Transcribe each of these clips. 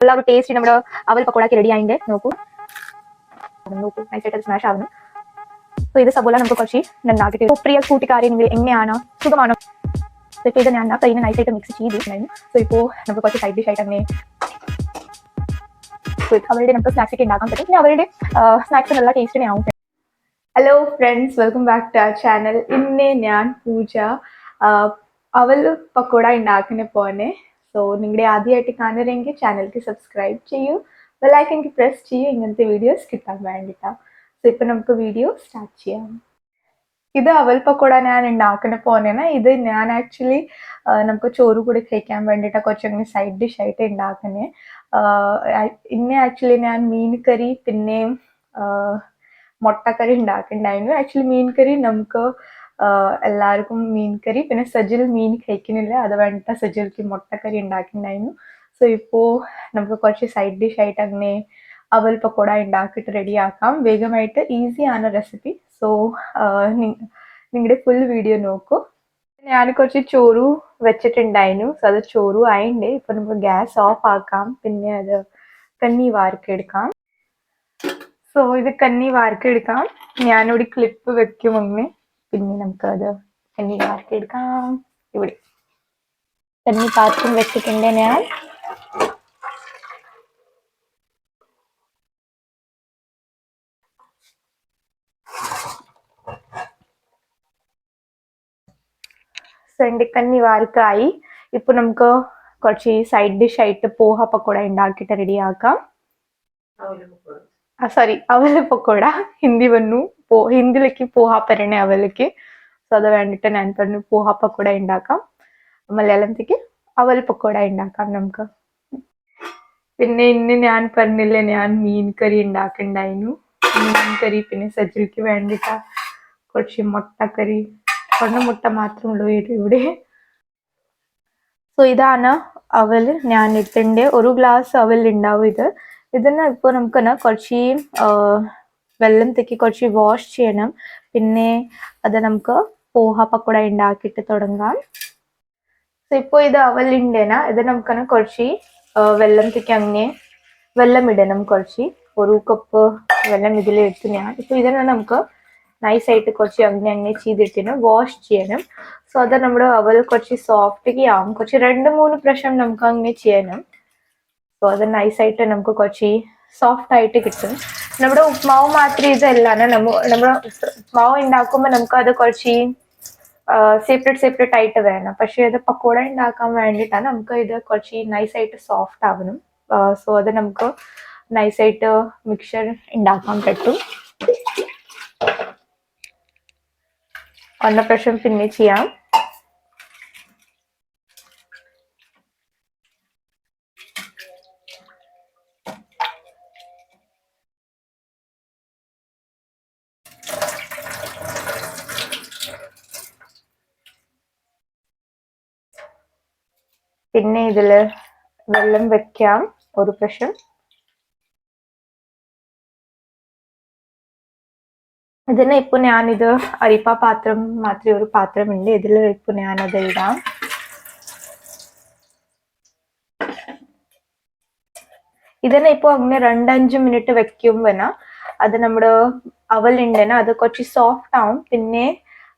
ഉള്ള ഒരു ടേസ്റ്റ് നമ്മുടെ അവൽ പക്കോടാക്കി റെഡി ആയിണ്ട് നോക്കൂ. നോക്കൂ. നൈസായിട്ട് സ്മാഷ് ആവുന്നു. സോ ഇത് സബോല നമുക്ക് കുറച്ച് നന്നാക്കിട്ട് പ്രിയ കൂട്ടുകാരെങ്കിൽ എങ്ങനെയാണ്? സുഖമാണോ? സെറ്റ് ചെയ്ത് ഞാൻ കയ്യിൽ നൈസായിട്ട് മിക്സ് ചെയ്തിട്ടുണ്ടായിരുന്നു സോ ഇപ്പോൾ നമുക്ക് കുറച്ച് സൈഡ് ഡിഷ് ആയിട്ട് അങ്ങനെ അവരുടെ നമുക്ക് സ്നാക്സ് ഒക്കെ ഉണ്ടാക്കാൻ പറ്റും. പിന്നെ അവരുടെ സ്നാക്സ് നല്ല ടേസ്റ്റിനെ ആവും. Hello friends welcome back to our channel ഇന്ന് ഞാൻ പൂജ അവൾ പക്കോട ഉണ്ടാക്കുന്ന പോന്നെ സോ നിങ്ങളുടെ ആദ്യമായിട്ട് കാണുകയാണെങ്കിൽ ചാനലിക്ക് സബ്സ്ക്രൈബ് ചെയ്യൂ. ബെല്ലൈക്കൻക്ക് പ്രസ് ചെയ്യൂ. ഇങ്ങനത്തെ വീഡിയോസ് കിട്ടാൻ വേണ്ടിയിട്ടാണ് സോ ഇപ്പം നമുക്ക് വീഡിയോ സ്റ്റാർട്ട് ചെയ്യാം. ഇത് അവൽ പക്കോട ഞാൻ ഉണ്ടാക്കുന്ന പോലെയാണ്. ഇത് ഞാൻ ആക്ച്വലി നമുക്ക് ചോറ് കൂടി കഴിക്കാൻ വേണ്ടിയിട്ട് കുറച്ചങ്ങനെ സൈഡ് ഡിഷ് ആയിട്ട് ഉണ്ടാക്കുന്നത് ഇന്ന് ആക്ച്വലി ഞാൻ മീൻ കറി പിന്നെ മുട്ടക്കറി ഉണ്ടാക്കുന്നുണ്ടായിരുന്നു. ആക്ച്വലി മീൻ കറി നമുക്ക് എല്ലാവർക്കും മീൻ കറി പിന്നെ സജിൽ മീൻ കഴിക്കുന്നില്ല. അത് വേണ്ട സജിൽക്ക് മുട്ടക്കറി ഉണ്ടാക്കിയിട്ടുണ്ടായിരുന്നു. സോ ഇപ്പോൾ നമുക്ക് കുറച്ച് സൈഡ് ഡിഷ് ആയിട്ട് അങ്ങനെ അവൽ പക്കോട ഉണ്ടാക്കിയിട്ട് റെഡിയാക്കാം വേഗമായിട്ട് ആണ് റെസിപ്പി സോ നിങ്ങളുടെ ഫുൾ വീഡിയോ നോക്കൂ. ഞാൻ കുറച്ച് ചോറു വെച്ചിട്ടുണ്ടായിരുന്നു. സോ അത് ചോറു ആയിണ്ട്. ഇപ്പൊ നമുക്ക് ഗ്യാസ് ഓഫ് ആക്കാം. പിന്നെ അത് കന്നി വാർക്കെടുക്കാം സോ ഇത് കന്നി വാർക്കെടുക്കാം ഞാനൊരു ക്ലിപ്പ് വെക്കും അങ്ങനെ പിന്നെ നമുക്കത് എണ്ണി എടുക്കാം. ഇവിടെ. എണ്ണി പാർക്കും വെച്ചിട്ടുണ്ട് ഞാൻ. സെണ്ടിക്കണ്ണി വാർക്കായി ഇപ്പൊ നമുക്ക് കുറച്ച് സൈഡ് ഡിഷ് ആയിട്ട് പോഹ പക്കോട ഉണ്ടാക്കിട്ട് റെഡി ആക്കാം. സോറി അവരുടെ പക്കോട. ഹിന്ദി വന്നു. പോ ഹിന്ദിയിലേക്ക് പോഹാപ്പരണേ അവലേക്ക്. സോ അത് വേണ്ടിയിട്ട് ഞാൻ പറഞ്ഞു പോഹ പക്കോട ഉണ്ടാക്കാം. മലയാളത്തേക്ക് അവൽ പക്കോട ഉണ്ടാക്കാം നമുക്ക്. പിന്നെ ഇന്ന് ഞാൻ പറഞ്ഞില്ലേ ഞാൻ മീൻ കറി ഉണ്ടാക്കണ്ടായിരുന്നു. മീൻ കറി പിന്നെ സജിൽക്ക് വേണ്ടിയിട്ട് കുറച്ച് മുട്ടക്കറി ഒന്ന് മുട്ട മാത്രമുള്ളൂ ഇവിടെ. സോ ഇതാണ് അവൽ. ഞാൻ ഇട്ടിന്റെ ഒരു ഗ്ലാസ് അവൽ ഉണ്ടാവും ഇത്. ഇതിന് ഇപ്പോൾ നമുക്ക് കുറച്ച് വെള്ളത്തേക്ക് കുറച്ച് വാഷ് ചെയ്യണം. പിന്നെ അത് നമുക്ക് പോഹ പക്കോട ഉണ്ടാക്കിയിട്ട് തുടങ്ങാം. സോ ഇപ്പോൾ ഇത് അവലുണ്ടേന. ഇത് നമുക്ക് കുറച്ച് വെള്ളം തെക്കി അങ്ങനെ വെള്ളം ഇടണം കുറച്ച്. ഒരു കപ്പ് വെള്ളം ഇതിൽ ഞാൻ. ഇപ്പോൾ ഇതിനെ നമുക്ക് നൈസായിട്ട് കുറച്ച് അങ്ങനെ അങ്ങനെ ചെയ്തിട്ടിന് വാഷ് ചെയ്യണം. സോ അത് നമ്മുടെ അവൽ കുറച്ച് സോഫ്റ്റ് ആവും. കുറച്ച് രണ്ട് മൂന്ന് പ്രാവശ്യം നമുക്ക് അങ്ങനെ ചെയ്യണം. സോ അത് നൈസായിട്ട് നമുക്ക് കുറച്ച് സോഫ്റ്റ് ആയിട്ട് കിട്ടും. നമ്മുടെ ഉപ്മാവ് മാത്രം ഇതല്ല നമ്മ നമ്മുടെ ഉപ്മാവ് ഉണ്ടാക്കുമ്പോൾ നമുക്ക് അത് കുറച്ച് സെപ്പറേറ്റ് സെപ്പറേറ്റ് ആയിട്ട് വേണം. പക്ഷെ അത് പക്കോട ഉണ്ടാക്കാൻ വേണ്ടിയിട്ടാണ് നമുക്ക് ഇത് കുറച്ച് നൈസായിട്ട് സോഫ്റ്റ് ആവണം. സോ അത് നമുക്ക് നൈസായിട്ട് മിക്സർ ഉണ്ടാക്കാൻ പറ്റും. ഒന്ന പ്രശ്നം പിന്നെ ചെയ്യാം. പിന്നെ ഇതിൽ വെള്ളം വെക്കാം. ഒരു പ്രശ്നം ഇതിന് ഇപ്പൊ ഞാനിത് അരിപ്പ പാത്രം മാത്രമേ ഒരു പാത്രമുണ്ട്. ഇതിൽ ഇപ്പൊ ഞാനത് ഇടാം. ഇതിനെ ഇപ്പൊ അങ്ങനെ രണ്ടഞ്ച് മിനിറ്റ് വെക്കുമ്പന അത് നമ്മുടെ അവൽ ഉണ്ടെന്ന് അത് കുറച്ച് സോഫ്റ്റ് ആവും. പിന്നെ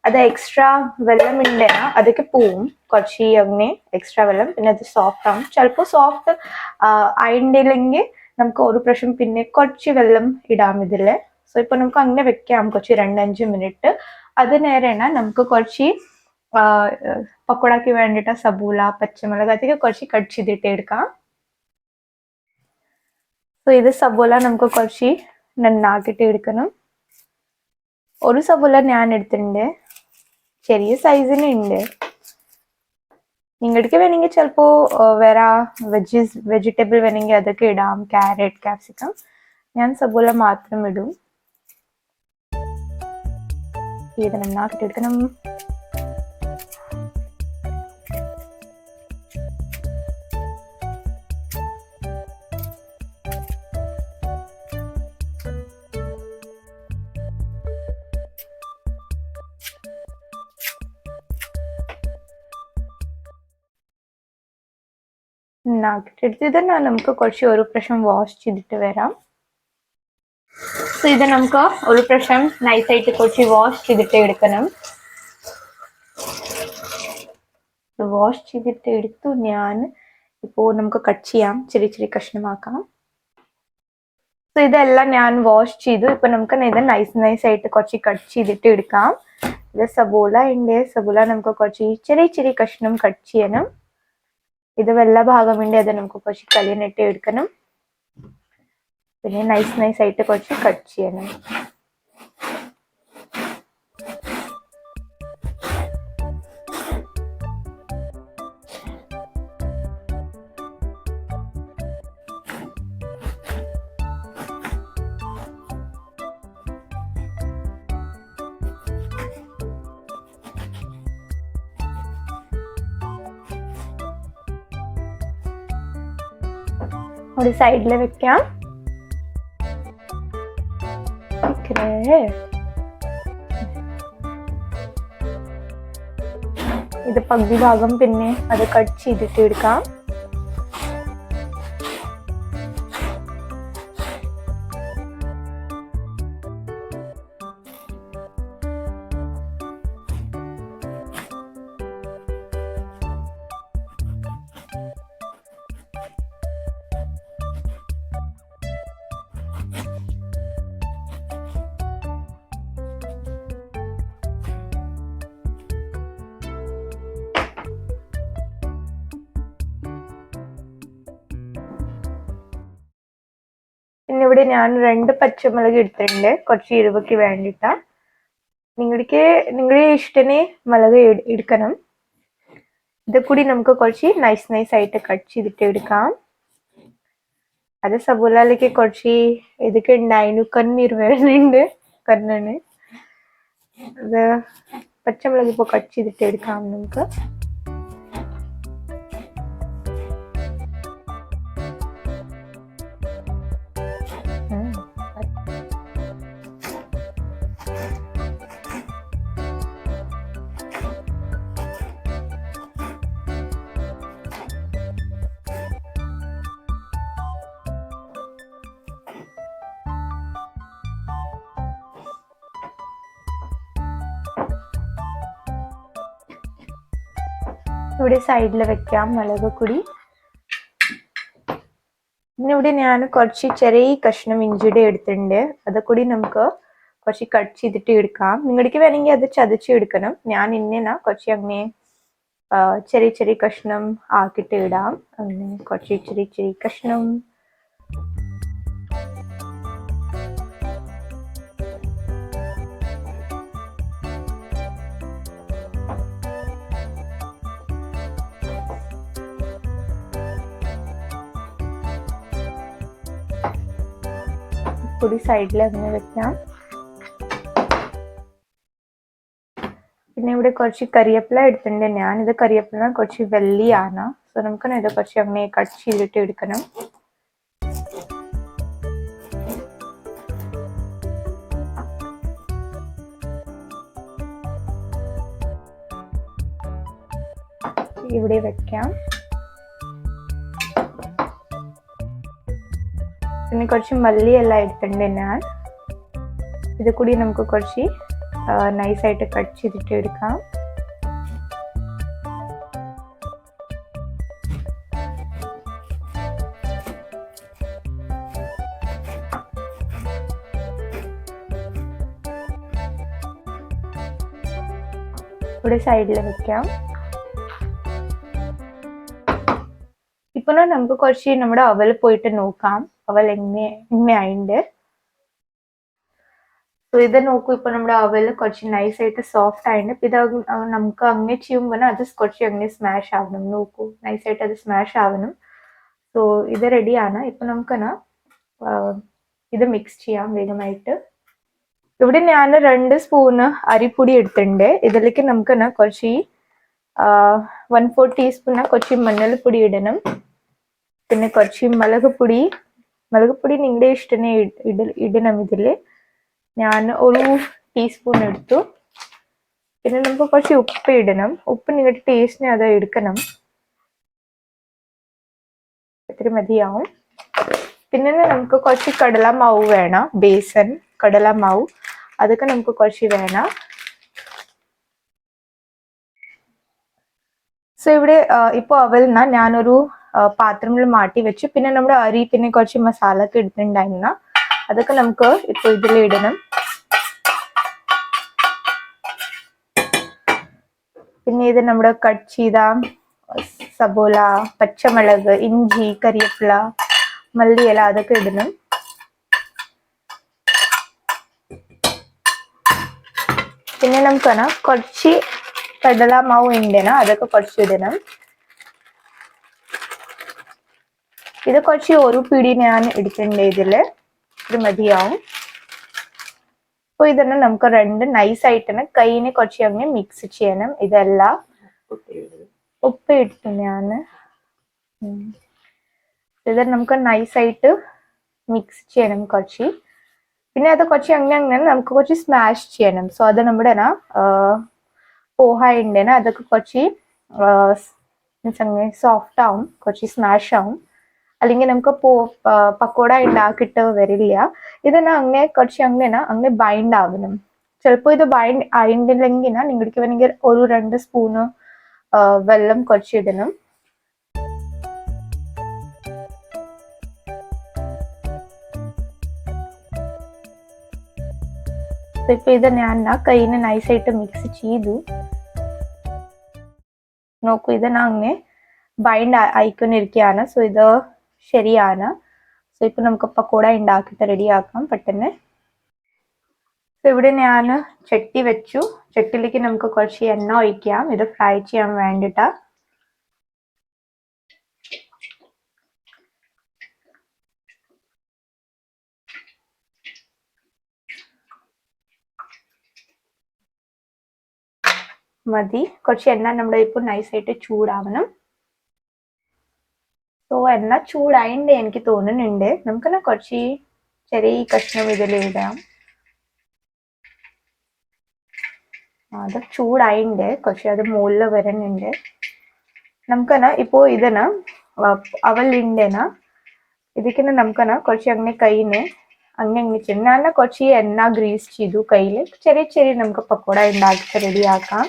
അത് എക്സ്ട്രാ വെള്ളം ഉണ്ടാ അതൊക്കെ പോവും. കുറച്ച് അങ്ങനെ എക്സ്ട്രാ വെള്ളം പിന്നെ അത് സോഫ്റ്റ് ആവും. ചിലപ്പോൾ സോഫ്റ്റ് ആയിട്ടില്ലെങ്കിൽ നമുക്ക് ഒരു പ്രാവശ്യം പിന്നെ കുറച്ച് വെള്ളം ഇടാം ഇതിൽ സോ ഇപ്പൊ നമുക്ക് അങ്ങനെ വെക്കാം. കുറച്ച് രണ്ടഞ്ച് മിനിറ്റ്. അത് നേരെയാണ് നമുക്ക് കുറച്ച് ആ, പക്കോടക്ക് വേണ്ടിയിട്ട് സബൂല പച്ചമുളക് അതൊക്കെ കുറച്ച് കട്ട് ചെയ്തിട്ട് എടുക്കാം. സോ ഇത് സബോല നമുക്ക് കുറച്ച് നന്നാക്കിയിട്ട് എടുക്കണം. ഒരു സബോല ഞാൻ എടുത്തിട്ടുണ്ട്. ചെറിയ സൈസിന് ഉണ്ട് നിങ്ങൾക്ക് വേണമെങ്കിൽ ചിലപ്പോൾ വേറെ വെജിസ് വെജിറ്റബിൾ വേണമെങ്കിൽ അതൊക്കെ ഇടാം. ക്യാരറ്റ് ക്യാപ്സിക്കം ഞാൻ സബോല മാത്രം ഇടും. ഇത് നന്നാക്കിയിട്ട് ആക്കിയിട്ട് ഇതന്നെ നമുക്ക് കുറച്ച് ഒരു പ്രാവശ്യം വാഷ് ചെയ്തിട്ട് വരാം. സോ ഇത് നമുക്ക് ഒരു പ്രാവശ്യം നൈസായിട്ട് കുറച്ച് വാഷ് ചെയ്തിട്ട് എടുക്കണം. വാഷ് ചെയ്തിട്ട് എടുത്തു. ഞാൻ ഇപ്പോൾ നമുക്ക് കട്ട് ചെയ്യാം. ചെറിയ ചെറിയ കഷ്ണമാക്കാം. സോ ഇതെല്ലാം ഞാൻ വാഷ് ചെയ്തു. ഇപ്പൊ നമുക്ക് ഇത് നൈസ് നൈസ് ആയിട്ട് കുറച്ച് കട്ട് ചെയ്തിട്ട് എടുക്കാം. ഇത് സബോള ഉണ്ട്. സബോള നമുക്ക് കുറച്ച് ചെറിയ ചെറിയ കഷ്ണം കട്ട് ചെയ്യണം. ഇത് വെള്ള ഭാഗമുണ്ട് അത് നമുക്ക് കുറച്ച് കലിയനിട്ട് എടുക്കണം. പിന്നെ നൈസ് നൈസ് ആയിട്ട് കുറച്ച് കട്ട് ചെയ്യണം. ഒരു സൈഡിൽ വെക്കാം. ഇത് പകുതി ഭാഗം പിന്നെ അത് കട്ട് ചെയ്തിട്ട് എടുക്കാം ഇവിടെ ഞാൻ രണ്ട് പച്ചമുളക് എടുത്തിട്ടുണ്ട്. കുറച്ച് എരിവയ്ക്ക് വേണ്ടിയിട്ട് നിങ്ങൾക്ക് നിങ്ങളുടെ ഇഷ്ടത്തിന് മുളക് എട്- എടുക്കണം. ഇത് കൂടി നമുക്ക് കുറച്ച് നൈസ് നൈസ് ആയിട്ട് കട്ട് ചെയ്തിട്ട് എടുക്കാം. അത് സബോലയിലേക്ക് കുറച്ച് ഇതൊക്കെ ഉണ്ടായിരുന്നു കണ്ണീർ വരുന്നുണ്ട് കണ്ണാണ് അത് പച്ചമുളക് ഇപ്പോൾ കട്ട് ചെയ്തിട്ട് എടുക്കാം നമുക്ക്. സൈഡിൽ വെക്കാം മുളക് കൂടി പിന്നെ ഇവിടെ ഞാൻ കുറച്ച് ചെറിയ കഷ്ണം ഇഞ്ചിയുടെ എടുത്തിട്ടുണ്ട്. അതുകൂടി നമുക്ക് കുറച്ച് കട്ട് ചെയ്തിട്ട് എടുക്കാം. നിങ്ങൾക്ക് വേണമെങ്കിൽ അത് ചതച്ച് എടുക്കണം. ഞാൻ ഇന്നേന കുറച്ച് അങ്ങനെ ചെറിയ ചെറിയ കഷ്ണം ആക്കിയിട്ട് ഇടാം. അങ്ങനെ കുറച്ച് ചെറിയ ചെറിയ കഷ്ണം പൊടി സൈഡിൽ അങ്ങനെ വെക്കാം. പിന്നെ ഇവിടെ കുറച്ച് കറിവേപ്പില എടുത്തിട്ടുണ്ട്. ഞാനിത് കറിവേപ്പില കുറച്ച് വെള്ളിയാണ്. സോ നമുക്ക് ഇത് കുറച്ച് അങ്ങനെ കട്ട് ചെയ്തിട്ട് എടുക്കണം. ഇവിടെ വെക്കാം. പിന്നെ കുറച്ച് മല്ലിയെല്ലാം എടുത്തിട്ടുണ്ട് ഞാൻ. ഇത് കൂടി നമുക്ക് കുറച്ച് നൈസായിട്ട് കട്ട് ചെയ്തിട്ട് എടുക്കാം. ഇവിടെ സൈഡിൽ വെക്കാം. ഇപ്പൊ നമുക്ക് കുറച്ച് നമ്മുടെ അവൽ പോയിട്ട് നോക്കാം. അവൽ എങ്ങനെ എങ്ങനെയായിണ്ട് സോ ഇത് നോക്കൂ ഇപ്പൊ നമ്മുടെ അവൽ കുറച്ച് നൈസ് ആയിട്ട് സോഫ്റ്റ് ആയിട്ട് ഇപ്പൊ ഇത് നമുക്ക് അങ്ങനെ ചെയ്യുമ്പോൾ അത് കുറച്ച് അങ്ങനെ സ്മാഷ് ആവണം. നോക്കൂ നൈസ് ആയിട്ട് അത് സ്മാഷ് ആവണം. സോ ഇത് റെഡിയാണ് ഇപ്പൊ നമുക്കെന്നാ ഇത് മിക്സ് ചെയ്യാം വേഗമായിട്ട്. ഇവിടെ ഞാൻ രണ്ട് സ്പൂണ് അരിപ്പൊടി എടുത്തിട്ടുണ്ട്. ഇതിലേക്ക് നമുക്ക് കുറച്ച് വൺ ഫോർ ടീസ്പൂൺ കുറച്ച് മഞ്ഞൾപ്പൊടി ഇടണം. പിന്നെ കുറച്ച് മുളക് പൊടി മുളക് പൊടി നിങ്ങളുടെ ഇഷ്ടത്തിന് ഇട ഇടണം ഇതിൽ ഞാൻ ഒരു ടീസ്പൂൺ എടുത്തു. പിന്നെ നമുക്ക് കുറച്ച് ഉപ്പ് ഇടണം. ഉപ്പ് നിങ്ങളുടെ ടേസ്റ്റിന് അത് എടുക്കണം. ഇത്തിരി മതിയാവും. പിന്നെ നമുക്ക് കുറച്ച് കടലമാവ് വേണം. ബേസൻ കടലമാവ് അതൊക്കെ നമുക്ക് കുറച്ച് വേണം. സോ ഇവിടെ ഇപ്പോൾ അവലിന ഞാനൊരു പാത്രത്തിൽ മാറ്റി വെച്ചു. പിന്നെ നമ്മുടെ അരി പിന്നെ കുറച്ച് മസാല ഒക്കെ എടുത്തിട്ടുണ്ടായിരുന്ന അതൊക്കെ നമുക്ക് ഇപ്പൊ ഇതിൽ ഇടണം. പിന്നെ ഇത് നമ്മുടെ കട്ട് ചെയ്ത സബോല പച്ചമുളക് ഇഞ്ചി കറിവേപ്പില മല്ലിയില അതൊക്കെ ഇടണം. പിന്നെ നമുക്കാണ് കുറച്ച് കടല മാവ് ഉണ്ടേന അതൊക്കെ കുറച്ച് ഇടണം. ഇത് കുറച്ച് ഒരു പിടി ഞാൻ എടുക്കേണ്ട ഇതിൽ ഇത് മതിയാവും. അപ്പൊ ഇതന്നെ നമുക്ക് രണ്ട് നൈസ് ആയിട്ട് കൈയിനെ കുറച്ച് അങ്ങനെ മിക്സ് ചെയ്യണം. ഇതെല്ലാം ഉപ്പ് ഇട്ടു ഉം. ഇത് നമുക്ക് നൈസ് ആയിട്ട് മിക്സ് ചെയ്യണം കുറച്ച്. പിന്നെ അത് കുറച്ച് അങ്ങനെ അങ്ങനെ നമുക്ക് കുറച്ച് സ്മാഷ് ചെയ്യണം. സോ അത് നമ്മുടെ ന, ആ, പോഹ ഉണ്ടേന അതൊക്കെ കുറച്ച് മീൻസ് അങ്ങനെ സോഫ്റ്റ് ആവും കുറച്ച് സ്മാഷ് ആവും. അല്ലെങ്കിൽ നമുക്ക് പോ പക്കോട ഉണ്ടാക്കിയിട്ട് വരില്ല. ഇതെന്നാ അങ്ങനെ കുറച്ച് അങ്ങനെ അങ്ങനെ ബൈൻഡ് ആവണം. ചിലപ്പോൾ ഇത് ബൈൻഡ് ആയിട്ടില്ലെങ്കിൽ നിങ്ങൾക്ക് വേണമെങ്കിൽ ഒരു രണ്ട് സ്പൂണ് വെള്ളം കുറച്ച് ഇടണം. ഇപ്പൊ ഇത് ഞാൻ കൈയിന് നൈസായിട്ട് മിക്സ് ചെയ്തു. നോക്കൂ ഇത് ഞാൻ അങ്ങനെ ബൈൻഡ് ആയിക്കൊണ്ടിരിക്കുകയാണ് സോ ഇത് ശരിയാണ്. സോ ഇപ്പൊ നമുക്ക് പക്കോട ഉണ്ടാക്കിയിട്ട് റെഡിയാക്കാം പെട്ടെന്ന്. സോ ഇവിടെ ഞാൻ ചട്ടി വെച്ചു. ചട്ടിയിലേക്ക് നമുക്ക് കുറച്ച് എണ്ണ ഒഴിക്കാം. ഇത് ഫ്രൈ ചെയ്യാൻ വേണ്ടിട്ടാ. മതി. കുറച്ച് എണ്ണ നമ്മുടെ ഇപ്പോൾ നൈസായിട്ട് ചൂടാവണം. സോ എന്നാ ചൂടായിണ്ട് എനിക്ക് തോന്നുന്നുണ്ട്. നമുക്കെന്നാ കുറച്ച് ചെറിയ കഷ്ണം ഇതിൽ ഇടാം. അത് ചൂടായിണ്ട് കുറച്ച് അത് മുകളിൽ വരുന്നുണ്ട് നമുക്കന ഇപ്പോൾ ഇതിന് അവലുണ്ടേന ഇതിക്കുന്ന നമുക്കന കുറച്ച് അങ്ങനെ കൈന്ന് അങ്ങനെ അങ്ങനെ ചെയ്യും ഞാൻ കുറച്ച് എണ്ണ ഗ്രീസ് ചെയ്തു കയ്യിൽ ചെറിയ ചെറിയ നമുക്ക് പക്കോട ഉണ്ടാക്കി റെഡിയാക്കാം.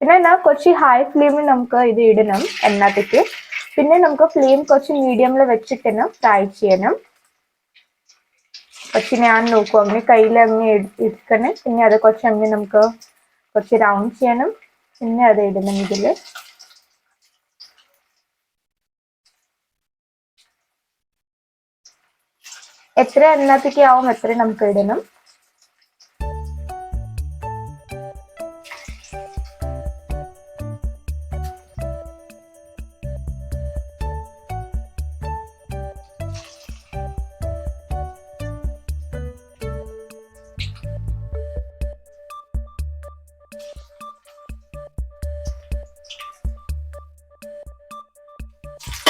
പിന്നെ എന്നാ കുറച്ച് ഹൈ ഫ്ലെയിമിൽ നമുക്ക് ഇത് ഇടണം എണ്ണത്തേക്ക് പിന്നെ നമുക്ക് ഫ്ലെയിം കുറച്ച് മീഡിയമിൽ വെച്ചിട്ട് ഫ്രൈ ചെയ്യണം. കുറച്ച് ഞാൻ നോക്കും അങ്ങനെ കയ്യിൽ അങ്ങനെ എടുക്കണം പിന്നെ അത് കുറച്ച് അങ്ങനെ നമുക്ക് കുറച്ച് റൗണ്ട് ചെയ്യണം. പിന്നെ അത് ഇടണം ഇതിൽ. എത്ര എണ്ണത്തേക്ക് ആവും എത്ര നമുക്ക് ഇടണം.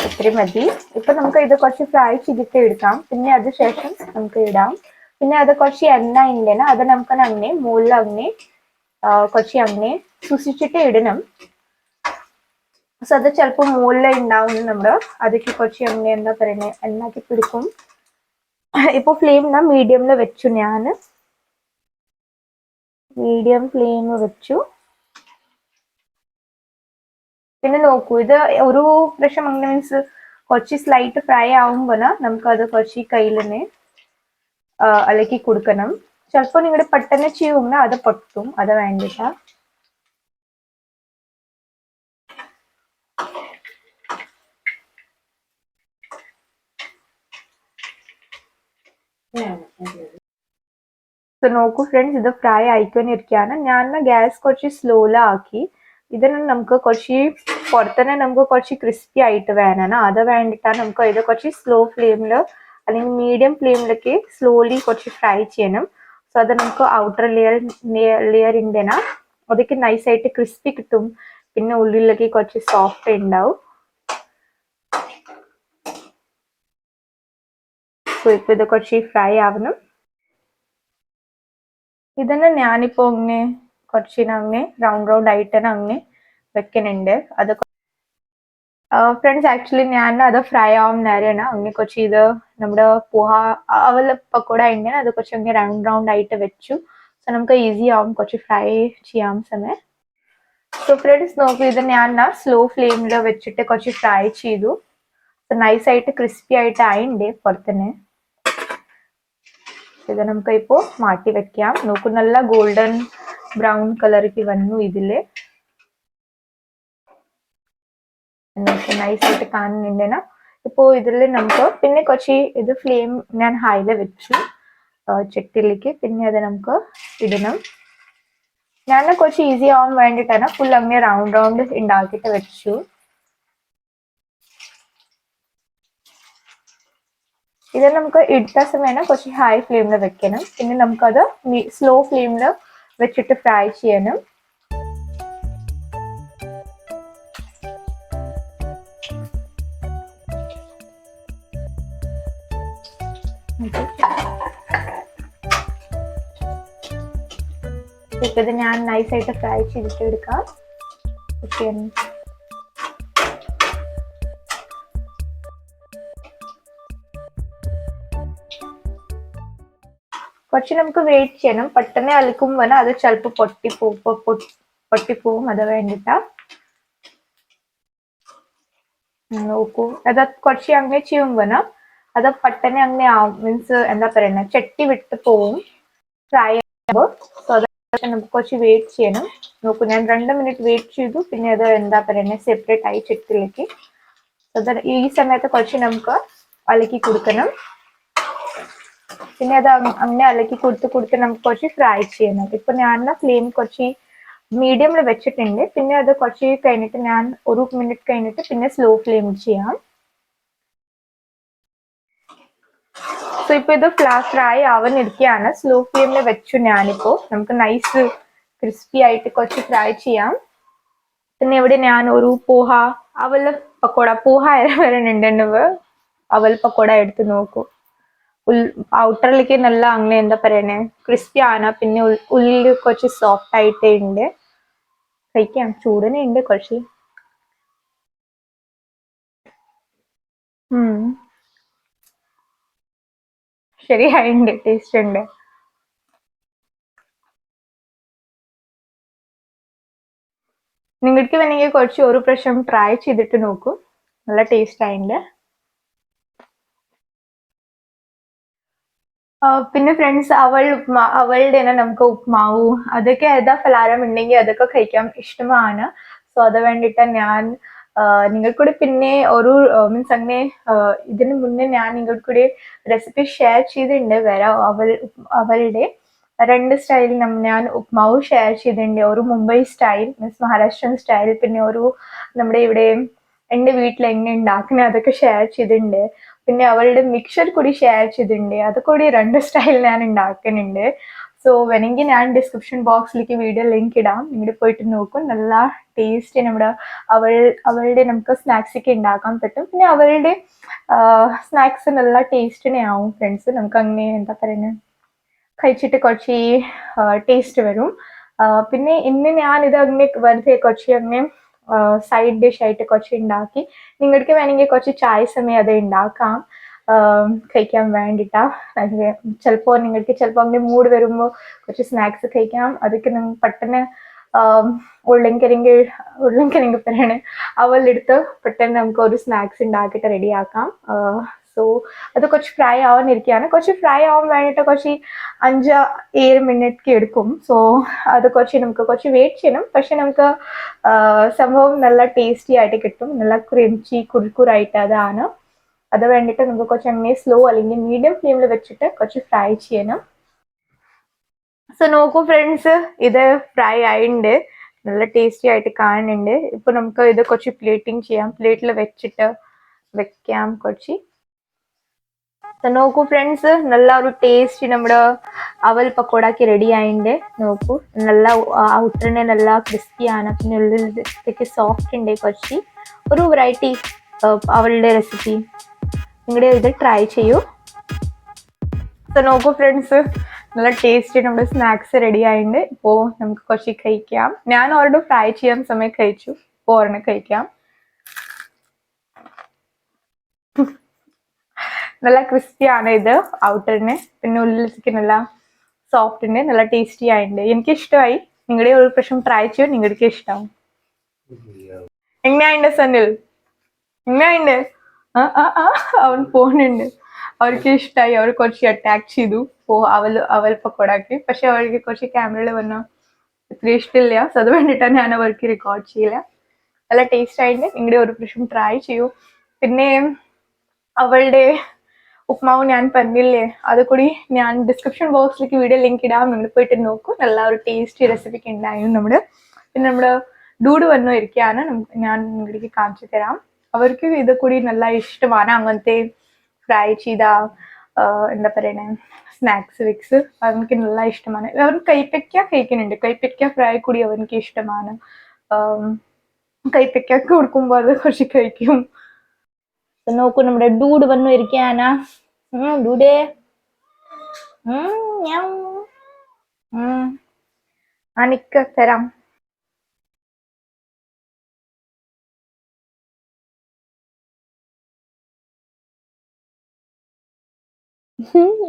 ഇത്രയും മതി. ഇപ്പൊ നമുക്ക് ഇത് കുറച്ച് ഫ്രൈ ചെയ്തിട്ട് എടുക്കാം. പിന്നെ അത് ശേഷം നമുക്ക് ഇടാം. പിന്നെ അത് കുറച്ച് എണ്ണ ഉണ്ടേന അത് നമുക്ക് അങ്ങനെ മുകളിൽ അങ്ങനെ കുറച്ച് അങ്ങനെ സൂക്ഷിച്ചിട്ട് ഇടണം. സോ അത് ചിലപ്പോൾ മുകളിൽ ഉണ്ടാവുന്നു നമ്മൾ. അതൊക്കെ കുറച്ച് അങ്ങനെ എന്താ പറയുന്നത് എണ്ണക്ക് പിടിക്കും. ഇപ്പൊ ഫ്ലെയിം മീഡിയമിൽ വെച്ചു ഞാൻ മീഡിയം ഫ്ലെയിം വെച്ചു. പിന്നെ നോക്കൂ ഇത് ഒരു പ്രാവശ്യം അങ്ങനെ മീൻസ് കുറച്ച് സ്ലൈറ്റ് ഫ്രൈ ആവുമ്പോൾ നമുക്ക് അത് കുറച്ച് കയ്യിൽ തന്നെ അലക്കി കൊടുക്കണം. ചിലപ്പോൾ നിങ്ങളുടെ പെട്ടെന്ന് ചെയ്യുമ്പോൾ അത് പൊട്ടും അത് വേണ്ടിട്ട നോക്കൂ ഫ്രണ്ട്സ് ഇത് ഫ്രൈ ആയിക്കൊണ്ടിരിക്കുകയാണ്. ഞാൻ ഗ്യാസ് കുറച്ച് സ്ലോലാക്കി ഇതിന് നമുക്ക് കുറച്ച് പുറത്തുതന്നെ നമുക്ക് കുറച്ച് ക്രിസ്പി ആയിട്ട് വേണം അത് വേണ്ടിയിട്ടാണ് നമുക്ക് ഇത് കുറച്ച് സ്ലോ ഫ്ലെയിമിൽ അല്ലെങ്കിൽ മീഡിയം ഫ്ലെയിമിലൊക്കെ സ്ലോലി കുറച്ച് ഫ്രൈ ചെയ്യണം സോ അത് നമുക്ക് ഔട്ടർ ലെയർ ലെയർ ഉണ്ടേന അതൊക്കെ നൈസായിട്ട് ക്രിസ്പി കിട്ടും പിന്നെ ഉള്ളിലൊക്കെ കുറച്ച് സോഫ്റ്റ് ഉണ്ടാവും സോ ഇപ്പൊ ഇത് കുറച്ച് ഫ്രൈ ആവണം ಇದನ್ನ ഞാനിപ്പോ അങ്ങനെ കുറച്ച് അങ്ങനെ റൗണ്ട് റൗണ്ട് ആയിട്ട് തന്നെ അങ്ങനെ വെക്കുന്നുണ്ട് അത് ഫ്രണ്ട്സ് ആക്ച്വലി ഞാൻ അത് ഫ്രൈ ആവും നേരെയാണ് അങ്ങനെ കുറച്ച് ഇത് നമ്മുടെ പോഹ അവൽ പക്കോട ഉണ്ട്. അത് കുറച്ച് അങ്ങനെ റൗണ്ട് റൗണ്ട് ആയിട്ട് വെച്ചു. സോ നമുക്ക് ഈസി ആവും കുറച്ച് ഫ്രൈ ചെയ്യാൻ സമയം. സോ ഫ്രണ്ട്സ് നോക്കൂ ഇത് ഞാൻ സ്ലോ ഫ്ലെയിമിൽ വെച്ചിട്ട് കുറച്ച് ഫ്രൈ ചെയ്തു. നൈസ് ആയിട്ട് ക്രിസ്പി ആയിട്ട് ആയിണ്ട് പുറത്തന്നെ ഇത് നമുക്ക് ഇപ്പോൾ മാറ്റി വെക്കാം. നോക്കൂ നല്ല ഗോൾഡൻ ബ്രൗൺ കളറിക്ക് വന്നു ഇതിൽ. നൈസ് ആയിട്ട് കാണുന്നുണ്ടേന? ഇപ്പോ ഇതിൽ നമുക്ക് പിന്നെ കുറച്ച് ഇത് ഫ്ലെയിം ഞാൻ ഹൈയിൽ വെച്ചു. ചട്ടിയിലേക്ക് പിന്നെ അത് നമുക്ക് ഇടണം. ഞാൻ കുറച്ച് ഈസി ആവാൻ വേണ്ടിയിട്ടാണ് ഫുൾ അങ്ങനെ റൗണ്ട് റൗണ്ട് ഉണ്ടാക്കിയിട്ട് വെച്ചു. ഇത് നമുക്ക് ഇട്ട സമയം കുറച്ച് ഹൈ ഫ്ലെയിമിൽ വെക്കണം. പിന്നെ നമുക്കത് സ്ലോ ഫ്ലെയിമിൽ വെച്ചിട്ട് ഫ്രൈ ചെയ്യണം. ഇപ്പൊ ഇത് ഞാൻ നൈസായിട്ട് ഫ്രൈ ചെയ്തിട്ട് എടുക്കാം പക്ഷെ നമുക്ക് വെയിറ്റ് ചെയ്യണം. പെട്ടെന്ന് അലക്കുമ്പോൾ അത് ചിലപ്പോൾ പൊട്ടിപ്പോവും പൊട്ടിപ്പോവും. അത് വേണ്ടിട്ടാ. നോക്കൂ. അത് കുറച്ച് അങ്ങനെ ചെയ്യുമ്പോൾ അത് പെട്ടെന്ന് അങ്ങനെ ആവും മീൻസ് എന്താ പറയുന്നത് ചട്ടി വിട്ട് പോവും. ഫ്രൈ ആകുമ്പോൾ നമുക്ക് കുറച്ച് വെയിറ്റ് ചെയ്യണം. നോക്കൂ ഞാൻ രണ്ട് മിനിറ്റ് വെയിറ്റ് ചെയ്തു. പിന്നെ അത് എന്താ പറയുന്നത് സെപ്പറേറ്റ് ആയി ചട്ടിയിലേക്ക് ഈ സമയത്ത് കുറച്ച് നമുക്ക് അലക്കി കൊടുക്കണം. പിന്നെ അത് അങ്ങനെ അലക്കി കൊടുത്ത് കൊടുത്ത് നമുക്ക് കുറച്ച് ഫ്രൈ ചെയ്യണം. ഇപ്പൊ ഞാൻ ഫ്ലെയിം കുറച്ച് മീഡിയമിൽ വെച്ചിട്ടുണ്ട്. പിന്നെ അത് കുറച്ച് കഴിഞ്ഞിട്ട് ഞാൻ ഒരു മിനിറ്റ് കഴിഞ്ഞിട്ട് പിന്നെ സ്ലോ ഫ്ലെയിം ചെയ്യാം. സോ ഇപ്പൊ ഇത് ഫ്രൈ ആവുന്നിരിക്കുകയാണ് സ്ലോ ഫ്ലെയിമിൽ വെച്ചു ഞാനിപ്പോ. നമുക്ക് നൈസ് ക്രിസ്പി ആയിട്ട് കുറച്ച് ഫ്രൈ ചെയ്യാം. പിന്നെ ഇവിടെ ഞാൻ ഒരു പോഹ അവൽ പക്കോട പോഹ വരണുണ്ടെന്നവ് അവൽ പക്കോട എടുത്ത് നോക്കൂ. ഉൾ ഔട്ടറിലേക്ക് നല്ല അങ്ങനെ എന്താ പറയണേ? ക്രിസ്പി ആണ്. പിന്നെ ഉള്ളിൽ കുറച്ച് സോഫ്റ്റ് ആയിട്ടേ ഉണ്ട് കഴിക്കാം. ചൂടനെ ഉണ്ട് കുറച്ച്. ശരിയായിണ്ട് ടേസ്റ്റ് ഉണ്ട് നിങ്ങൾക്ക് വേണമെങ്കിൽ കുറച്ച് ഒരു പ്രാവശ്യം ട്രൈ ചെയ്തിട്ട് നോക്കൂ. നല്ല ടേസ്റ്റ് ആയിട്ടുണ്ട് പിന്നെ ഫ്രണ്ട്സ് അവൾ അവളുടെ തന്നെ നമുക്ക് ഉപ്മാവും. അതൊക്കെ ഏതാ ഫലാരം ഉണ്ടെങ്കിൽ അതൊക്കെ കഴിക്കാൻ ഇഷ്ടമാണ്. സോ അത് വേണ്ടിയിട്ട് ഞാൻ നിങ്ങൾക്കൂടെ പിന്നെ ഒരു മീൻസ് അങ്ങനെ ഇതിന് മുന്നേ ഞാൻ നിങ്ങൾക്കൂടെ റെസിപ്പി ഷെയർ ചെയ്തിട്ടുണ്ട്. വേറെ അവൾ അവളുടെ രണ്ട് സ്റ്റൈൽ ഞാൻ ഉപ്മാവ് ഷെയർ ചെയ്തിട്ടുണ്ട്. ഒരു Mumbai style means Maharashtrian style പിന്നെ ഒരു നമ്മുടെ ഇവിടെ എന്റെ വീട്ടിൽ എങ്ങനെ ഉണ്ടാക്കുന്നത് അതൊക്കെ ഷെയർ ചെയ്തിട്ടുണ്ട്. പിന്നെ അവളുടെ മിക്സർ കൂടി ഷെയർ ചെയ്തിട്ടുണ്ട്. അത് കൂടി രണ്ട് സ്റ്റൈൽ ഞാൻ ഉണ്ടാക്കുന്നുണ്ട് സോ വേണമെങ്കിൽ ഞാൻ ഡിസ്ക്രിപ്ഷൻ ബോക്സിലേക്ക് വീഡിയോ ലിങ്ക് ഇടാം. നിങ്ങൾ പോയിട്ട് നോക്കും. നല്ല ടേസ്റ്റ് നമ്മുടെ അവൾ അവളുടെ നമുക്ക് സ്നാക്സ് ഒക്കെ ഉണ്ടാക്കാൻ പറ്റും. പിന്നെ അവളുടെ സ്നാക്സ് നല്ല ടേസ്റ്റിനെ ആവും ഫ്രണ്ട്സ് നമുക്ക് അങ്ങനെ എന്താ പറയുന്നത് കഴിച്ചിട്ട് കുറച്ച് ടേസ്റ്റ് വരും. പിന്നെ ഇന്ന് ഞാൻ ഇത് അങ്ങനെ വെറുതെ കുറച്ച് അങ്ങനെ സൈഡ് ഡിഷ് ആയിട്ട് കുറച്ച് ഉണ്ടാക്കി. നിങ്ങൾക്ക് വേണമെങ്കിൽ കുറച്ച് ചായ സമയം അത് ഉണ്ടാക്കാം. കഴിക്കാൻ വേണ്ടിട്ടാ. ചിലപ്പോൾ നിങ്ങൾക്ക് ചിലപ്പോൾ അങ്ങനെ മൂഡ് വരുമ്പോൾ കുറച്ച് സ്നാക്സ് കഴിക്കാം അതൊക്കെ നിങ്ങൾ പെട്ടെന്ന് ഉരുളൻകിഴങ്ങ് പറയാണ് അവളെടുത്ത് പെട്ടെന്ന് നമുക്ക് ഒരു സ്നാക്സ് ഉണ്ടാക്കിയിട്ട് റെഡിയാക്കാം സോ അത് കുറച്ച് ഫ്രൈ ആവാനിരിക്കുകയാണ് കുറച്ച് ഫ്രൈ ആവാൻ വേണ്ടിയിട്ട് കുറച്ച് അഞ്ച് ഏഴ് മിനിറ്റ് എടുക്കും. സോ അത് കുറച്ച് നമുക്ക് കുറച്ച് വെയിറ്റ് ചെയ്യണം. പക്ഷെ നമുക്ക് സംഭവം നല്ല ടേസ്റ്റി ആയിട്ട് കിട്ടും. നല്ല ക്രിഞ്ചി കുറുക്കുറായിട്ട് അതാണ് അത് വേണ്ടിട്ട് നമുക്ക് കുറച്ച് അങ്ങനെ സ്ലോ അല്ലെങ്കിൽ മീഡിയം ഫ്ലെയിമിൽ വെച്ചിട്ട് കുറച്ച് ഫ്രൈ ചെയ്യണം. സോ നോക്കൂ ഫ്രണ്ട്സ് ഇത് ഫ്രൈ ആയിട്ടുണ്ട് നല്ല ടേസ്റ്റി ആയിട്ട് കാണുന്നുണ്ട്. ഇപ്പൊ നമുക്ക് ഇത് കുറച്ച് പ്ലേറ്റിംഗ് ചെയ്യാം. പ്ലേറ്റിൽ വെച്ചിട്ട് വെക്കാം കുറച്ച്. നോക്കൂ ഫ്രണ്ട്സ് നല്ല ഒരു ടേസ്റ്റ് നമ്മുടെ അവൽ പക്കോടാക്കി റെഡി ആയിണ്ട്. നോക്കൂ നല്ല ഔട്ടറിനെ നല്ല ക്രിസ്പിയാണ് പിന്നെ ഉള്ളിലേക്ക് സോഫ്റ്റ് ഉണ്ട് കുറച്ച്. ഒരു വെറൈറ്റി അവളുടെ റെസിപ്പി നിങ്ങളുടെ ഇത് ട്രൈ ചെയ്യൂ. സോ നോക്കൂ ഫ്രണ്ട്സ് നല്ല ടേസ്റ്റി നമ്മുടെ സ്നാക്സ് റെഡി ആയിട്ടുണ്ട് ഇപ്പോൾ നമുക്ക് കുറച്ച് കഴിക്കാം. ഞാൻ ഓൾറെഡി ഫ്രൈ ചെയ്യാൻ സമയം കഴിച്ചു. ഇപ്പോൾ ഒരെണ്ണം കഴിക്കാം. നല്ല ക്രിസ്പി ആണ് ഇത് ഔട്ടറിന് പിന്നെ നല്ല സോഫ്റ്റ് ഉണ്ട് നല്ല ടേസ്റ്റി ആയിട്ടുണ്ട് എനിക്ക് ഇഷ്ടമായി നിങ്ങളുടെ ഒരു പ്രശ്നം ട്രൈ ചെയ്യും. നിങ്ങൾക്ക് ഇഷ്ടമാവും എങ്ങനെയുണ്ട് സനിൽ എങ്ങനെയുണ്ട് അവൻ പോകുന്നുണ്ട് അവർക്ക് ഇഷ്ടമായി അവർ കുറച്ച് അറ്റാക്ക് ചെയ്തു. പോ അവൽ അവൽ പക്കോടാക്കി പക്ഷെ അവർക്ക് കുറച്ച് ക്യാമറയിൽ വന്ന. ഇത്ര ഇഷ്ടമില്ല. സോ അത് വേണ്ടിയിട്ടാണ് ഞാൻ അവർക്ക് റെക്കോർഡ് ചെയ്യില്ല നല്ല ടേസ്റ്റ് ആയിട്ട് നിങ്ങളുടെ ഒരു പ്രാവശ്യം ട്രൈ ചെയ്യൂ. പിന്നെ അവളുടെ ഉപ്മാവ് ഞാൻ പറഞ്ഞില്ലേ? അത് കൂടി ഞാൻ ഡിസ്ക്രിപ്ഷൻ ബോക്സിലേക്ക് വീഡിയോ ലിങ്ക് ഇടാം. നിങ്ങൾ പോയിട്ട് നോക്കൂ. നല്ല ഒരു ടേസ്റ്റി റെസിപ്പിക്ക് ഉണ്ടായിരുന്നു നമ്മുടെ പിന്നെ നമ്മുടെ ഡൂഡ് വന്നു ഇരിക്കുകയാണ് ഞാൻ നിങ്ങളിലേക്ക് കാണിച്ചു തരാം. അവർക്ക് ഇത് കൂടി നല്ല ഇഷ്ടമാണ് അങ്ങനത്തെ ഫ്രൈ ചെയ്ത എന്താ പറയണേ സ്നാക്സ് വിക്സ് അവനക്ക് നല്ല ഇഷ്ടമാണ്. അവൻ കൈപ്പയ്ക്ക കഴിക്കുന്നുണ്ട്. കൈപ്പയ്ക്ക ഫ്രൈ കൂടി അവനക്ക് ഇഷ്ടമാണ്. കൈപ്പയ്ക്ക കൊടുക്കുമ്പോൾ അത് കുറച്ച് കഴിക്കും. നോക്കൂ നമ്മുടെ ഡൂഡ് വന്നു ഇരിക്കാനാ ഡൂഡേ. ആ നിക്ക തരാം.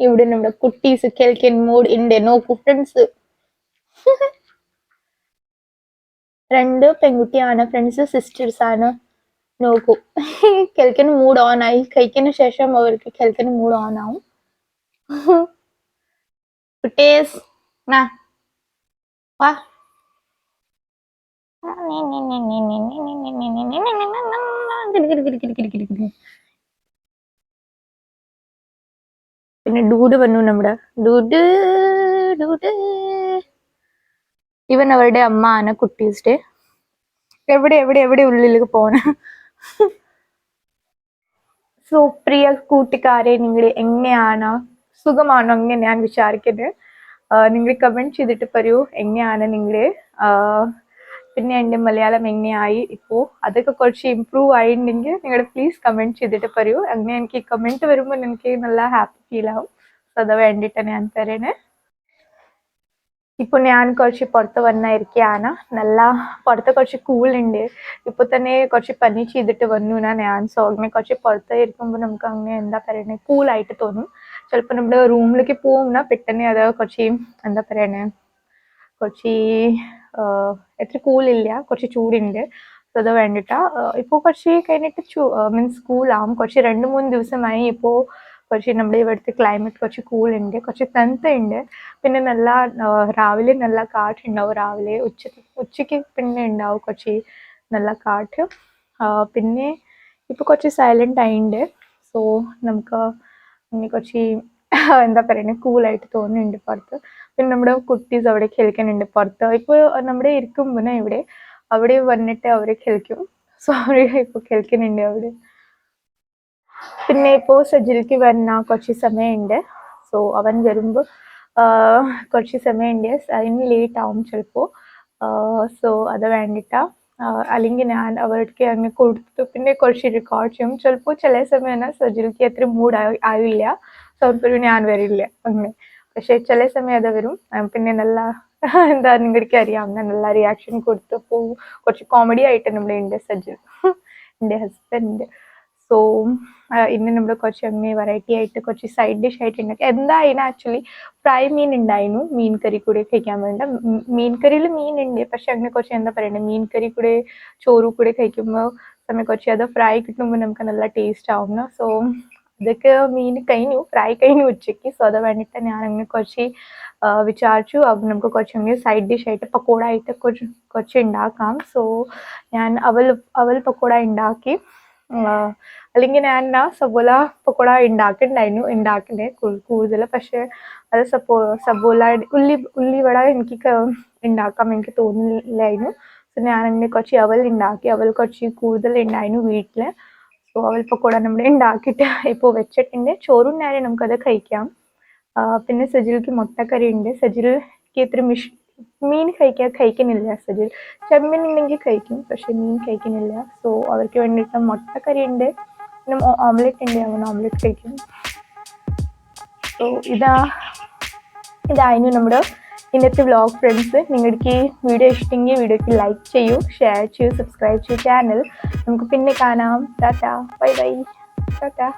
ഇവിടെ നമ്മുടെ കുട്ടീസ് കെൽക്കൻ മൂഡ് ഉണ്ട് നോക്കൂ ഫ്രണ്ട്സ് രണ്ട് പെൺകുട്ടിയാണ്. ഫ്രണ്ട്സ് സിസ്റ്റേഴ്സ് ആണ്. നോക്കൂ കെൽക്കന് മൂഡ് ഓൺ ആയി. കഴിക്കുന്ന ശേഷം അവർക്ക് കെൽക്കന് മൂഡ് ഓൺ ആവും. കുട്ടീസ് നാ വാ. പിന്നെ ഡൂഡ് വന്നു നമ്മുടെ ഡൂഡ് ഡൂഡ്. ഇവൻ അവരുടെ അമ്മ ആണ് കുട്ടീസ്റ്റ് എവിടെ എവിടെ എവിടെ ഉള്ളിലേക്ക് പോണ? സോ പ്രിയ കൂട്ടുകാരെ നിങ്ങൾ എങ്ങനെയാണ്? സുഖമാണോ? അങ്ങനെ ഞാൻ വിചാരിക്കുന്നത് നിങ്ങൾ കമന്റ് ചെയ്തിട്ട് പറയൂ. എങ്ങനെയാണ് നിങ്ങൾ പിന്നെ എന്റെ മലയാളം എങ്ങനെയായി ഇപ്പോൾ അതൊക്കെ കുറച്ച് ഇമ്പ്രൂവ് ആയിട്ടുണ്ടെങ്കിൽ നിങ്ങൾ പ്ലീസ് കമന്റ് ചെയ്തിട്ട് പറയൂ. അങ്ങനെ എനിക്ക് കമന്റ് വരുമ്പോൾ എനിക്ക് നല്ല ഹാപ്പി ഫീൽ ആവും. സോ അത് വേണ്ടിയിട്ടാണ് ഞാൻ തരണേ. ഇപ്പോൾ ഞാൻ കുറച്ച് പുറത്ത് വന്നിരിക്കുകയാണ് നല്ല പുറത്ത് കുറച്ച് കൂൾ ഉണ്ട് ഇപ്പൊ തന്നെ കുറച്ച് പനി ചെയ്തിട്ട് വന്നു ഞാൻ. സോ അങ്ങനെ കുറച്ച് പുറത്ത് ഇരിക്കുമ്പോൾ നമുക്ക് അങ്ങനെ എന്താ പറയണേ? കൂളായിട്ട് തോന്നും. ചിലപ്പോൾ നമ്മുടെ റൂമിലേക്ക് പോകുന്ന പെട്ടെന്ന് അത് കുറച്ച് എന്താ പറയണേ? കുറച്ച് എത്ര കൂളില്ല കുറച്ച് ചൂടുണ്ട്. സോ അത് വേണ്ടിട്ട്. ഇപ്പോൾ കുറച്ച് കഴിഞ്ഞിട്ട് മീൻസ് കൂളാവും. കുറച്ച് രണ്ട് മൂന്ന് ദിവസമായി ഇപ്പോൾ കുറച്ച് നമ്മുടെ ഇവിടുത്തെ ക്ലൈമറ്റ് കുറച്ച് കൂളുണ്ട് കുറച്ച് തണുത്തുണ്ട് പിന്നെ നല്ല രാവിലെ നല്ല കാറ്റ് കാറ്റുണ്ടാവും രാവിലെ ഉച്ച ഉച്ചയ്ക്ക് പിന്നെ ഉണ്ടാവും കുറച്ച് നല്ല കാറ്റ്. പിന്നെ ഇപ്പോൾ കുറച്ച് സൈലന്റ് ആയിട്ടുണ്ട് സോ നമുക്ക് കുറച്ച് എന്താ പറയുന്നത് കൂളായിട്ട് തോന്നുന്നുണ്ട് പുറത്ത്. പിന്നെ നമ്മുടെ കുട്ടീസ് അവിടെ കളിക്കുന്നുണ്ട്. പുറത്ത് ഇപ്പോൾ നമ്മുടെ ഇരിക്കുമ്പോൾ ഇവിടെ. അവിടെ വന്നിട്ട് അവർ കളിക്കും. സോ അവർ ഇപ്പോൾ കളിക്കുന്നുണ്ട് അവിടെ. പിന്നെ ഇപ്പോൾ സജിലേക്ക് വരുന്ന കുറച്ച് സമയമുണ്ട്. സോ അവൻ വരുമ്പോൾ കുറച്ച് സമയമുണ്ട്. അതിന് ലേറ്റ് ആവും ചിലപ്പോൾ സോ അത് വേണ്ടിട്ടാ. അല്ലെങ്കിൽ ഞാൻ അവർക്ക് അങ്ങ് കൊടുത്തു. പിന്നെ കുറച്ച് റെക്കോർഡ് ചെയ്യും. ചിലപ്പോൾ ചില സമയം സജിലേക്ക് അത്ര മൂഡ് ആവില്ല സോ ഞാൻ വരില്ല. അങ്ങനെ. പക്ഷെ ചില സമയം അത് വരും. പിന്നെ നല്ല എന്താ നിങ്ങൾക്ക് അറിയാം. നല്ല റിയാക്ഷൻ കൊടുത്ത് പോവും കുറച്ച് കോമഡി ആയിട്ട് നമ്മുടെ ഉണ്ട് സജിൽ എന്റെ ഹസ്ബൻഡ് സോ ഇന്ന് നമ്മൾ കുറച്ച് അമ്മയെ വെറൈറ്റി ആയിട്ട് കുറച്ച് സൈഡ് ഡിഷ് ആയിട്ട് ഉണ്ടാക്കി. എന്തായാലും ആക്ച്വലി ഫ്രൈ മീൻ ഉണ്ടായിരുന്നു. മീൻ കറി കൂടെ കഴിക്കാൻ വേണ്ട. മീൻ കറിയിൽ മീൻ ഉണ്ട്. പക്ഷെ അങ്ങനെ കുറച്ച് എന്താ പറയണ്ടേ? മീൻ കറി കൂടെ ചോറ് കൂടെ കഴിക്കുമ്പോൾ സമയം കുറച്ച് അത് ഫ്രൈ കിട്ടുമ്പോൾ നമുക്ക് നല്ല ടേസ്റ്റ് ആവും സോ അതൊക്കെ മീൻ കഴിഞ്ഞു ഫ്രൈ കഴിഞ്ഞു ഉച്ചയ്ക്ക്. സോ അത് വേണ്ടിയിട്ട് ഞാൻ അങ്ങനെ കുറച്ച് വിചാരിച്ചു. അത് നമുക്ക് കുറച്ചെങ്കിൽ സൈഡ് ഡിഷ് ആയിട്ട് പക്കോട ആയിട്ട് കുറച്ച് കുറച്ച് ഉണ്ടാക്കാം സോ ഞാൻ അവൽ അവൽ പക്കോട ഉണ്ടാക്കി അല്ലെങ്കിൽ ഞാൻ ആ സബോല പക്കോട ഉണ്ടാക്കിണ്ടായിരുന്നു ഉണ്ടാക്കില്ലേ കൂടുതൽ പക്ഷേ അത് സപ്പോ സബോല ഉള്ളി ഉള്ളി വട എനിക്ക് ഉണ്ടാക്കാം എനിക്ക് തോന്നില്ലായിരുന്നു സോ ഞാൻ അങ്ങനെ കുറച്ച് അവൽ ഉണ്ടാക്കി അവൽ കുറച്ച് കൂടുതൽ ഉണ്ടായിരുന്നു വീട്ടിൽ സോ അവൽ പക്കോട നമ്മൾ ഉണ്ടാക്കിയിട്ട് ഇപ്പോൾ വെച്ചിട്ടുണ്ട്. ചോറുണ്ടായാലും നമുക്കത് കഴിക്കാം. പിന്നെ സജിൽക്ക് മുട്ടക്കറി ഉണ്ട് സജിൽക്ക് ഇത്ര മിഷ് മീൻ കഴിക്കാൻ കഴിക്കുന്നില്ല സജിൽ. ചെമ്മീൻ ഉണ്ടെങ്കിൽ കഴിക്കും പക്ഷെ മീൻ കഴിക്കുന്നില്ല. സോ അവർക്ക് വേണ്ടിയിട്ട് മുട്ടക്കറി ഉണ്ട് പിന്നെ ഓംലെറ്റ് ഉണ്ട്. അവൻ ഓംലെറ്റ് കഴിക്കും. സോ ഇതാ ഇതായിരുന്നു നമ്മുടെ ഇന്നത്തെ വ്ലോഗ് ഫ്രണ്ട്സ് നിങ്ങൾക്ക് ഈ വീഡിയോ ഇഷ്ടമെങ്കിൽ വീഡിയോക്ക് ലൈക്ക് ചെയ്യൂ ഷെയർ ചെയ്യൂ സബ്സ്ക്രൈബ് ചെയ്യൂ ചാനൽ നമുക്ക് പിന്നെ കാണാം. ടാറ്റാ. Bye bye. ടാറ്റാ.